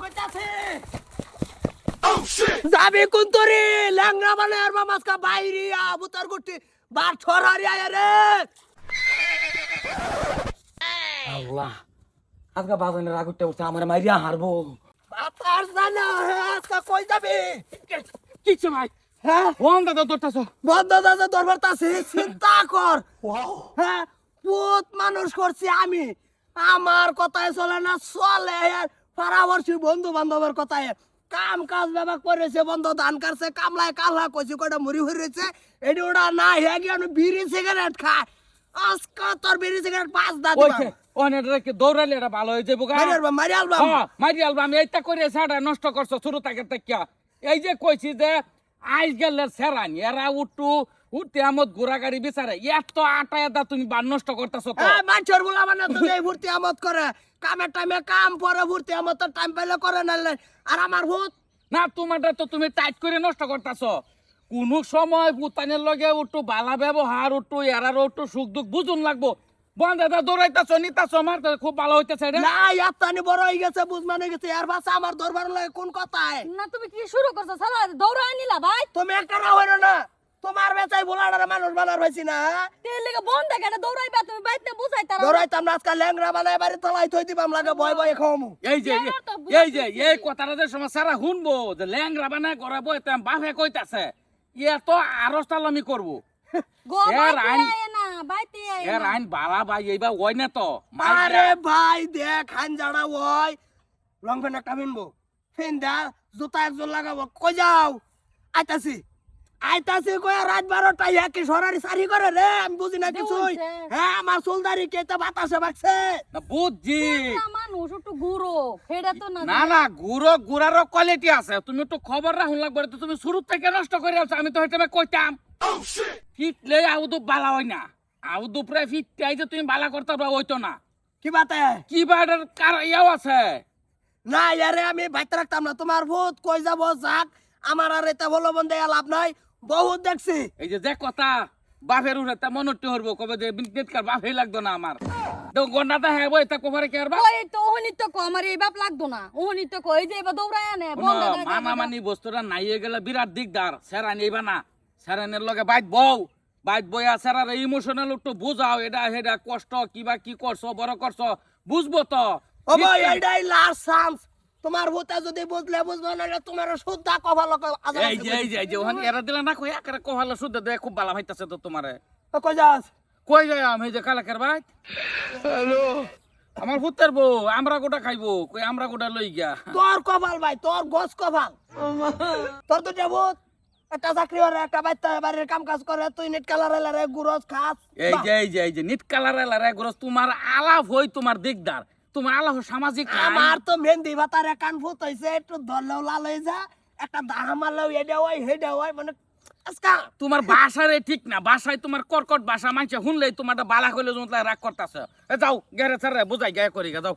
কইতাছে যাবি কোন তোরে? ল্যাংরা মানে আর মামাসকা বাইরি আবুতার গুটি বার ছড়ারি আয় রে। আল্লাহ। আজকে বাজানের আগুরটা উঠছে আমার মাইরিয়া হারবো। বাতাস জানা আজকা কই যাবি? কিচ্ছে ভাই হ্যাঁ? ফোন দাদা তোরটাছ বন্ধ দাদা দরবার তাছে চিন্তা কর। হ্যাঁ পুত মানুষ করছি আমি। আমার কথায় চলে না চলে পারাবর্ষী বন্ধু বান্ধবের কথায় কাম কাজ ব্যবহার করেছে বন্ধ ধান কাটছে কামলায় কালহা কইছি কয়টা মুড়ি হয়েছে এটি ওটা না হে গিয়ে আমি বিড়ি সিগারেট খায় আজকে তোর বিড়ি সিগারেট পাঁচ দা ওইছে অনেক রেখে দৌড়াইলে এটা ভালো হয়ে যাব গা। মারি আলবাম মারি আলবাম। হ্যাঁ, মারি আলবাম এইটা করে সাড়া নষ্ট করছ শুরু থেকে এই যে কইছি যে আইস গেলে সেরানি এরা উঠু উঠতে আমত ঘোরা গাড়ি বিচারে। এত আটা এটা তুমি বার নষ্ট করতেছো তো মানুষের বলা মানে তো এই ভর্তি আমত করে। কামের টাইমে কাম পরে ভর্তি আমত টাইম পাইলে করে নালে আর আমার ভূত? না তোমারটা তো তুমি টাইট করে নষ্ট করতেছো। কোনো সময় পুতানের লগে উঠু বালা ব্যবহার উঠু এরার উঠু সুখ দুঃখ বুঝুন লাগবো। বন্ধ এটা দৌড়াইতেছো নিতাছো আমার তো খুব ভালো হইতেছে না ইয়াত্তানি বড় হয়ে গেছে বুঝমান হয়ে গেছে। এর ভাষা আমার দরবার লাগে কোন কথায়? না তুমি কি শুরু করছ? সালা দৌড়ায় নিলা ভাই। তুমি একটা না হইল না। তোমার বেচাই বলার মানুষ বানার হয়েছি না তেল লেগে বন্ধ কেন? দৌড়াইবা তুমি বাইতে বুঝাই তারা। দৌড়াইতাম না আজকাল ল্যাংরা বানায় বাড়ি তলাই থই দিবাম লাগে ভয় ভয় খাওয়ামু। এই যে এই যে এই কথাটা যে সময় সারা শুনব যে ল্যাংরা বানায় করাবো এতে বাপে কইতাছে ইয়ে তো আরও তালামি করব। গো এর আইন- বালা ভাই এইবার ওই না তো আরে ভাই দেখ খান জাড়া ওই। রং ফেন একটা মিনবো ফেন দা জুতা একজন লাগাবো। কই যাও? আইতাছি। আইতাছি কই রাত বারোটা কি সরারি সারি করে রে আমি বুঝি না কিছুই। হ্যাঁ আমার চুলদারি কে তো বাতাসে বাকছে না, বুঝছি। না, মানুষ একটু ঘুরো ফেড়ে তো না না না গুড়ো গুড়ারও কোয়ালিটি আছে। তুমি একটু খবর রাখুন লাগবে তো তুমি শুরু থেকে নষ্ট করে আছো আমি তো হইতে কইতাম। ফিটলে আউদু বালা হয় না। আউদু প্রায় ফিটটাই যে তুমি বালা করতে পারবে ওইতো না। কি বাতে? কি বাটার কার ইয়াও আছে? না ইয়ারে আমি বাইতে রাখতাম না। তোমার ভূত কই যাব যাক। আমার আর এটা বলো বন্ধে লাভ নাই। বহুত দেখছি। এই যে যে কথা বাপের উঠে তা মনটি হরবো কবে যে লাগতো না আমার। তো গন্ডাটা হ্যাঁ বই তা কোপারে কে আর বা ওই তো ওহনি তো কো আমার এই বাপ লাগতো না। ওহনি তো কই যে এবার দৌড়ায় আনে দাও, মানামানি বস্তুটা নাই হয়ে গেলে বিরাট দিকদার সেরা না। সেরানের লগে বাইত বউ বাইত বইয়া সেরার ইমোশনাল একটু বুঝাও এটা হেডা কষ্ট কিবা কি করছ বড় করছ বুঝব তো। ও ভাই এইটাই লাস্ট চান্স তোমার ভূতে যদি বুঝলে বুঝবে না তোমার শুদ্ধা কভার লোক এই যে এই যে এই যে ওখানে এরা দিলা না কই একারে কোহালে শুদ্ধ দে খুব ভালো ভাইতাছে তো তোমারে। কই যাস? কই যাই আমি এই যে কালাকের ভাই? হ্যালো। আমার পুত্রের বউ আমরা গোটা খাইবো কই আমরা গোটা লই গিয়া। তোর কপাল ভাই তোর গোস কপাল। তোর তো ভূত একটা চাকরি করে একটা বাচ্চা বাড়ির কাম কাজ করে তুই নেট কালার এলারে গুরস খাস। এই যে এই যে এই যে নিট কালার এলারে গুরস তোমার আলাপ হই তোমার দিকদার। তোমার আলাপ সামাজিক আমার তো মেহেন্দি ভাতার কান ভূত হয়েছে একটু ধরলেও লাল হয়ে যা একটা দাহা মারলেও এটা হয় হেডা হয় মানে তোমার বাসারে ঠিক না বাসায় তোমার কর্কট বাসা মানছে শুনলে তোমার বালা কইলে রাগ করতেছে। যাও গেরে ছাড়ে বুঝাই গায়ে করি গা যাও